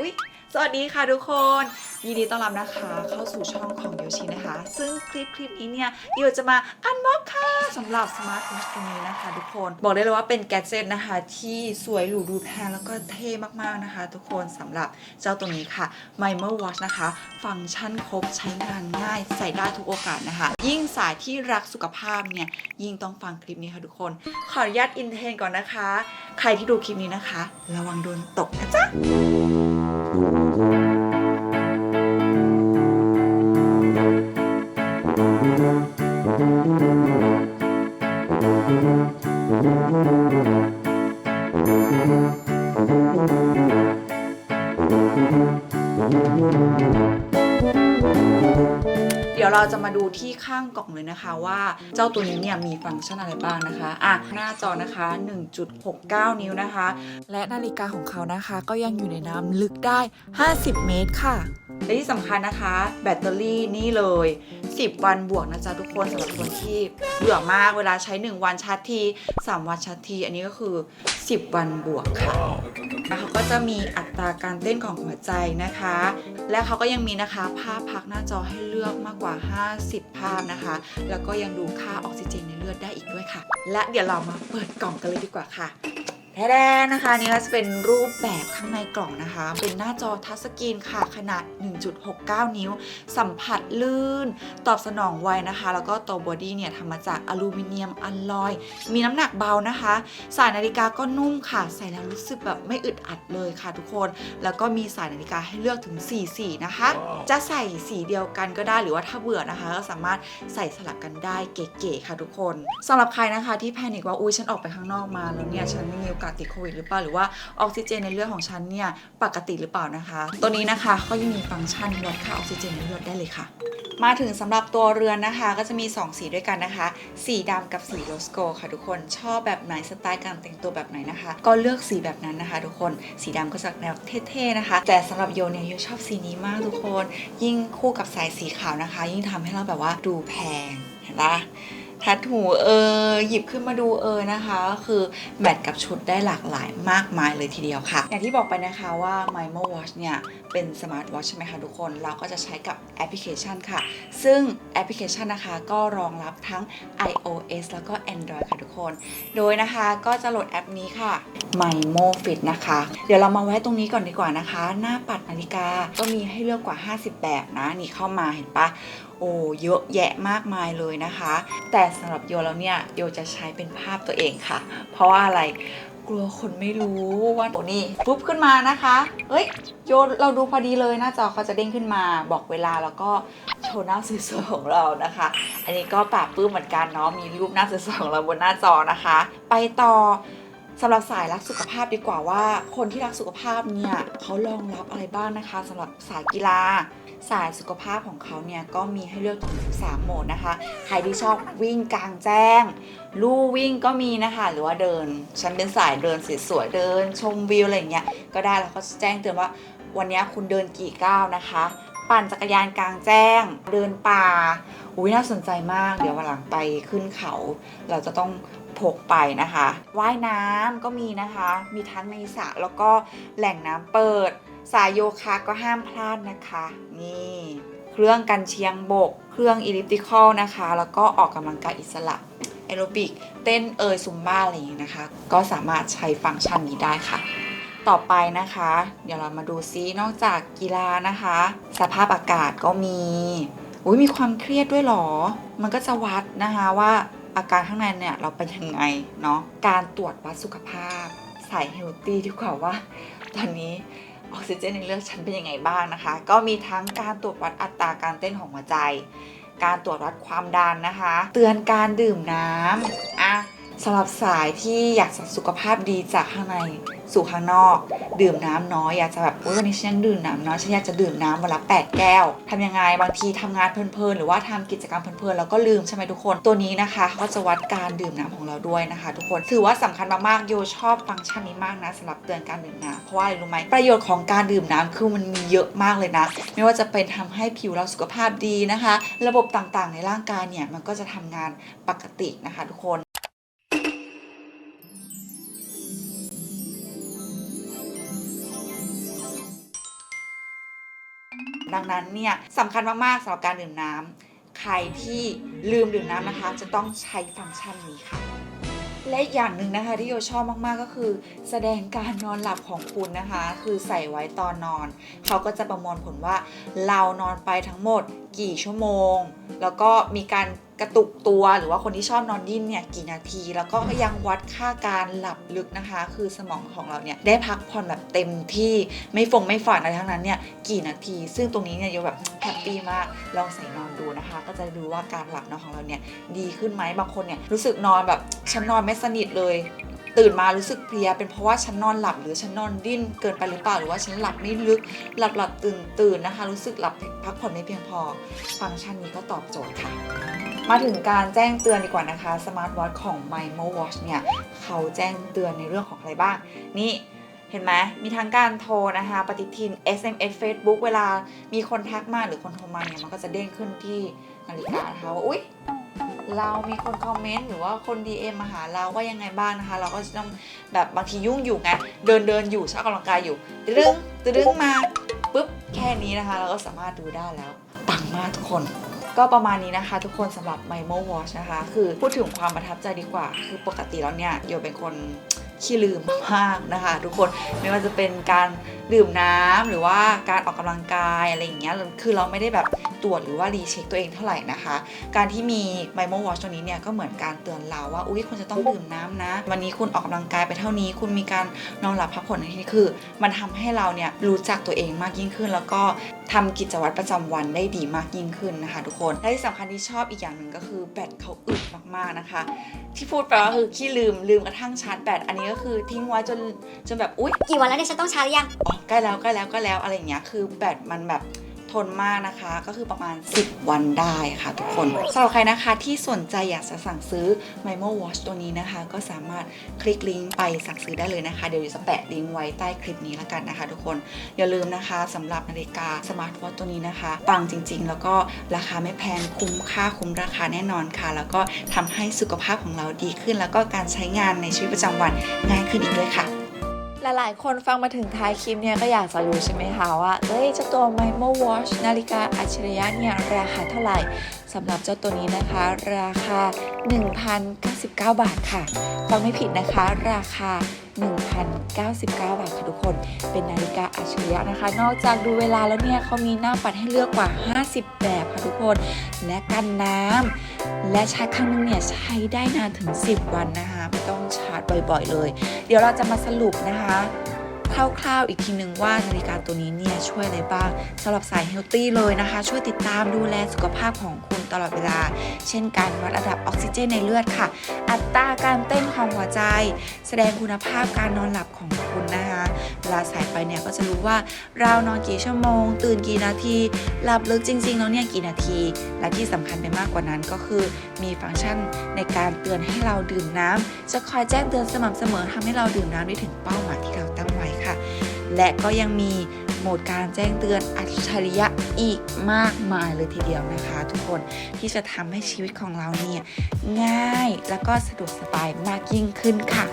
อุ๊ย สวัสดีค่ะทุกคน ยินดีต้อนรับนะคะเข้าสู่ช่องของโยชินะคะ ซึ่งคลิปคลิปนี้เนี่ยโยจะมาอันบ็อกค่ะสำหรับสมาร์ทวอชตัวนี้นะคะทุกคน บอกได้เลยว่าเป็นแกดเจิตนะคะ ที่สวยหรูดูแพงแล้วก็เท่มากๆนะคะ ทุกคนสำหรับเจ้าตัวนี้ค่ะ m i m e r Watch นะคะ ฟังก์ชันครบใช้งานง่ายใส่ได้ทุกโอกาสนะคะ ยิ่งสายที่รักสุขภาพเนี่ยยิ่งต้องฟังคลิปนี้ค่ะทุกคน ขออนุญาตอินเทนก่อนนะคะ ใครที่ดูคลิปนี้นะคะ ระวังโดนตกนะจ๊ะ ที่ข้างกล่องเลยนะคะว่าเจ้าตัวนี้เนี่ยมีฟังก์ชันอะไรบ้างนะคะอะหน้าจอนะคะ 1.69 นิ้วนะคะ และนาฬิกาของเขานะคะ ก็ยังอยู่ในน้ำลึกได้ 50 เมตรค่ะ และที่สำคัญนะคะ แบตเตอรี่นี่เลย 10 วันบวกนะจ๊ะทุกคนสำหรับคนที่เบื่อมากเวลาใช้ 1 วันชาร์จที 3 วันชาร์จที อันนี้ก็คือ 10 วันบวกค่ะแล้วเขาก็จะมีอัตราการเต้นของหัวใจนะคะ และเขาก็ยังมีนะคะภาพพักหน้าจอให้เลือกมากกว่า 50 ภาพนะคะ แล้วก็ยังดูค่าออกซิเจนในเลือดได้อีกด้วยค่ะ และเดี๋ยวเรามาเปิดกล่องกันเลยดีกว่าค่ะ แท้ๆนะคะนี่ก็จะเป็นรูปแบบข้างในกล่องนะคะ เป็นหน้าจอทัชสกรีนค่ะขนาด 1.69 นิ้ว สัมผัสลื่น ตอบสนองไวนะคะ แล้วก็ตัวบอดี้เนี่ยทำมาจากอลูมิเนียมอัลลอย มีน้ำหนักเบานะคะ สายนาฬิกาก็นุ่มค่ะ ใส่แล้วรู้สึกแบบไม่อึดอัดเลยค่ะทุกคน แล้วก็มีสายนาฬิกาให้เลือกถึง 4 สีนะคะ จะใส่สีเดียวกันก็ได้หรือว่าถ้าเบื่อนะคะ ก็สามารถใส่สลับกันได้เก๋ๆค่ะทุกคนสำหรับใครนะคะที่แพนิคว่าอุ้ยฉันออกไปข้างนอกมาแล้วเนี่ยฉันไม่มีโอกาสติดโควิดหรือเปล่าหรือว่าออกซิเจนในเลือดของฉันเนี่ยปกติหรือเปล่านะคะ ตัวนี้นะคะก็ยังมีฟังก์ชันวัดค่าออกซิเจนในเลือดได้เลยค่ะ มาถึงสำหรับตัวเรือนนะคะ ก็จะมี 2 สีด้วยกันนะคะ สีดำกับสีโรสโกค่ะทุกคนชอบแบบไหนสไตล์การแต่งตัวแบบไหนนะคะ ก็เลือกสีแบบนั้นนะคะ ทุกคนสีดำก็จะแนวเท่ๆนะคะ แต่สำหรับโยเนี่ยโยชอบสีนี้มากทุกคน ยิ่งคู่กับสายสีขาวนะคะ ยิ่งทำให้เราแบบว่าดูแพงเห็นปะ ทัดหูเออหยิบขึ้นมาดูเออนะคะ คือแมทกับชุดได้หลากหลายมากมายเลยทีเดียวค่ะ อย่างที่บอกไปนะคะว่า m i m o Watch เนี่ยเป็นสมาร์ทวอชใช่ไหมคะทุกคน เราก็จะใช้กับแอปพลิเคชันค่ะ ซึ่งแอปพลิเคชันนะคะ ก็รองรับทั้ง iOS แล้วก็ Android ค่ะทุกคน โดยนะคะก็จะโหลดแอปนี้ค่ะ MyMo Fit นะคะ เดี๋ยวเรามาไว้ตรงนี้ก่อนดีกว่านะคะ หน้าปัดนาฬิกาก็มีให้เลือกกว่า 50 แบบนะ นี่เข้ามาเห็นปะโอ้เยอะแยะมากมายเลยนะคะ แต่สำหรับโยแล้วเนี่ยโยจะใช้เป็นภาพตัวเองค่ะ เพราะว่าอะไร กลัวคนไม่รู้ว่าโอ้นี่ปุ๊บขึ้นมานะคะเฮ้ยโยเราดูพอดีเลยหน้าจอเขาจะเด้งขึ้นมาบอกเวลาแล้วก็โชว์หน้าสวยๆของเรานะคะ อันนี้ก็ปราบปื้มเหมือนกันเนาะมีรูปหน้าสวยๆของเราบนหน้าจอนะคะ ไปต่อสำหรับสายรักสุขภาพดีกว่าว่า คนที่รักสุขภาพเนี่ยเขารองรับอะไรบ้างนะคะสำหรับสายกีฬา สายสุขภาพของเขาเนี่ยก็มีให้เลือกถึง 13 โหมดนะคะ ใครที่ชอบวิ่งกลางแจ้ง ลู่วิ่งก็มีนะคะ หรือว่าเดิน ฉันเป็นสายเดินสวยๆเดิน ชมวิวอะไรอย่างเงี้ย ก็ได้แล้วก็แจ้งเตือนว่าวันนี้คุณเดินกี่ก้าวนะคะ ปั่นจักรยานกลางแจ้ง เดินป่า อุ้ยน่าสนใจมาก เดี๋ยววันหลังไปขึ้นเขา เราจะต้อง พกไปนะคะว่ายน้ำก็มีนะคะ มีทั้งในสระแล้วก็แหล่งน้ำเปิด สายโยคะก็ห้ามพลาดนะคะ นี่เครื่องกันเชียงบก เครื่องอิลิปติคอลนะคะ แล้วก็ออกกำลังกายอิสระแอโรบิกเต้นเอยซุมบ้าอะไรอย่างนี้นะคะ ก็สามารถใช้ฟังก์ชันนี้ได้ค่ะต่อไปนะคะ เดี๋ยวเรามาดูซินอกจากกีฬานะคะ สภาพอากาศก็มีอุ้ยมีความเครียดด้วยหรอ มันก็จะวัดนะคะว่า อาการข้างในเนี่ยเราเป็นยังไงเนาะการตรวจวัดสุขภาพสายเฮลตี้ดีกว่าว่า ตอนนี้ออกซิเจนในเลือดฉันเป็นยังไงบ้างนะคะ ก็มีทั้งการตรวจวัดอัตราการเต้นของหัวใจ การตรวจวัดความดันนะคะ เตือนการดื่มน้ำอะ สำหรับสายที่อยากสุขภาพดีจากข้างในสู่ข้างนอก ดื่มน้ำน้อยอยากจะแบบวันนี้ฉันยังดื่มน้ำน้อยฉันอยากจะดื่มน้ำวันละ8แก้วทำยังไงบางทีทำงานเพลินๆหรือว่าทำกิจกรรมเพลินๆแล้วก็ลืมใช่ไหมทุกคนตัวนี้นะคะเขาจะวัดการดื่มน้ำของเราด้วยนะคะ ทุกคนถือว่าสำคัญมากๆโยชอบฟังก์ชันนี้มากนะสำหรับเตือนการดื่มน้ำเพราะว่าอะไรรู้ไหมประโยชน์ของการดื่มน้ำคือมันมีเยอะมากเลยนะ ไม่ว่าจะเป็นทำให้ผิวเราสุขภาพดีนะคะ ระบบต่างๆ ในร่างกายเนี่ยมันก็จะทำงานปกตินะคะ ทุกคน ดังนั้นเนี่ยสำคัญมากๆสำหรับการดื่มน้ำใครที่ลืมดื่มน้ำนะคะ จะต้องใช้ฟังก์ชันนี้ค่ะ และอย่างหนึ่งนะคะที่โยชอบมากๆก็คือ แสดงการนอนหลับของคุณนะคะ คือใส่ไว้ตอนนอน เขาก็จะประมวลผลว่าเรานอนไปทั้งหมดกี่ชั่วโมง แล้วก็มีการ กระตุกตัวหรือว่าคนที่ชอบนอนดิ้นเนี่ยกี่นาที แล้วก็ยังวัดค่าการหลับลึกนะคะ คือสมองของเราเนี่ยได้พักผ่อนแบบเต็มที่ไม่ฟงไม่ฝันอะไรทั้งนั้นเนี่ยกี่นาที ซึ่งตรงนี้เนี่ยโยแบบแฮปปี้มากลองใส่นอนดูนะคะ ก็จะดูว่าการหลับนอนของเราเนี่ยดีขึ้นไหมบางคนเนี่ยรู้สึกนอนแบบฉันนอนไม่สนิทเลยตื่นมารู้สึกเพลียเป็นเพราะว่าฉันนอนหลับหรือฉันนอนดิ้นเกินไปหรือเปล่าหรือว่าฉันหลับไม่ลึกหลับหลับตื่นตื่นนะคะ รู้สึกหลับพักผ่อนไม่เพียงพอ ฟังก์ชันนี้ก็ตอบโจทย์ค่ะ มาถึงการแจ้งเตือนดีกว่านะคะสมาร์ทวอทของ MyMo Watch เนี่ยเขาแจ้งเตือนในเรื่องของอะไรบ้าง นี่เห็นไหมมีทั้งการโทรนะคะ ปฏิทิน SMS Facebook เวลามีคนทักมาหรือคนโทรมาเนี่ยมันก็จะเด้งขึ้นที่นาฬิกานะคะว่าอุ๊ยเรามีคนคอมเมนต์หรือว่าคน DM มาหาเราว่ายังไงบ้างนะคะ เราก็จะต้องแบบบางทียุ่งอยู่ไงเดินเดินอยู่ชอบออกกำลังกายอยู่ตึดึงตึดึงมาปุ๊บแค่นี้นะคะ เราก็สามารถดูได้แล้วปังมากทุกคน ก็ประมาณนี้นะคะ ทุกคนสำหรับ MyMo Watch นะคะ คือพูดถึงความประทับใจดีกว่า คือปกติแล้วเนี่ยโยเป็นคน ขี้ลืมมากนะคะ ทุกคนไม่ว่าจะเป็นการดื่มน้ำหรือว่าการออกกำลังกายอะไรอย่างเงี้ยคือเราไม่ได้แบบตรวจหรือว่ารีเช็คตัวเองเท่าไหร่นะคะ การที่มี MyMo Watch ตัวนี้เนี่ยก็เหมือนการเตือนเราว่าอุ้ยคุณจะต้องดื่มน้ำนะ วันนี้คุณออกกำลังกายไปเท่านี้ คุณมีการนอนหลับพักผ่อนในที่นี้คือ มันทำให้เราเนี่ยรู้จักตัวเองมากยิ่งขึ้น แล้วก็ทำกิจวัตรประจำวันได้ดีมากยิ่งขึ้นนะคะ ทุกคนและที่สำคัญที่ชอบอีกอย่างหนึ่งก็คือแบตเขาอึดมากๆนะคะ ที่พูดไปก็คือขี้ลืมลืมกระทั่งชาร์จแบตอันนี้ก็คือทิ้งไว้จนจนแบบอุ๊ย กี่วันแล้วเนี่ยฉันต้องชาร์จหรือยัง อ๋อใกล้แล้วใกล้แล้วใกล้แล้วอะไรอย่างเงี้ยคือแบตมันแบบ ทนมากนะคะ ก็คือประมาณ 10 วันได้ค่ะทุกคนสำหรับใครนะคะที่สนใจอยากจะสั่งซื้อ MyMo Watch ตัวนี้นะคะ ก็สามารถคลิกลิงก์ไปสั่งซื้อได้เลยนะคะ เดี๋ยวจะแปะลิงก์ไว้ใต้คลิปนี้แล้วกันนะคะ ทุกคนอย่าลืมนะคะสำหรับนาฬิกาสมาร์ทวอทตัวนี้นะคะปังจริง ๆ แล้วก็ราคาไม่แพงคุ้มค่าคุ้มราคาแน่นอนค่ะ แล้วก็ทำให้สุขภาพของเราดีขึ้น แล้วก็การใช้งานในชีวิตประจำวันง่ายขึ้นอีกด้วยค่ะ หลายๆ คนฟังมาถึงท้ายคลิปเนี่ยก็อยากจะรู้ใช่ไหมคะว่า เอ้ยเจ้าตัว MyMo Watch นาฬิกาอัจฉริยะเนี่ยราคาเท่าไหร่สำหรับเจ้าตัวนี้นะคะ ราคา 1,099 บาทค่ะฟังไม่ผิดนะคะ ราคา 1,099 บาทค่ะทุกคน เป็นนาฬิกาอัจฉริยะนะคะ นอกจากดูเวลาแล้วเนี่ยเขามีหน้าปัดให้เลือกกว่า 50 แบบค่ะทุกคน และกันน้ำและชาร์จครั้งนึงเนี่ยใช้ได้นานถึง 10 วันนะคะ ไม่ต้องชาร์จบ่อยๆเลย เดี๋ยวเราจะมาสรุปนะคะ คร่าวๆอีกทีหนึ่งว่านาฬิกาตัวนี้เนี่ยช่วยอะไรบ้างสำหรับสายเฮลตี้เลยนะคะ ช่วยติดตามดูแลสุขภาพของคุณตลอดเวลา เช่นการวัดระดับออกซิเจนในเลือดค่ะ อัตราการเต้นของหัวใจ แสดงคุณภาพการนอนหลับของคุณนะคะเวลาใส่ไปเนี่ยก็จะรู้ว่าเรานอนกี่ชั่วโมง ตื่นกี่นาทีหลับลึกจริงๆแล้วเนี่ยกี่นาที และที่สำคัญไปมากกว่านั้นก็คือมีฟังก์ชันในการเตือนให้เราดื่มน้ำจะคอยแจ้งเตือนสม่ำเสมอทำให้เราดื่มน้ำได้ถึงเป้าหมายที่ และก็ยังมีโหมดการแจ้งเตือนอัจฉริยะอีกมากมายเลยทีเดียวนะคะ ทุกคนที่จะทำให้ชีวิตของเราเนี่ยง่ายแล้วก็สะดวกสบายมากยิ่งขึ้นค่ะ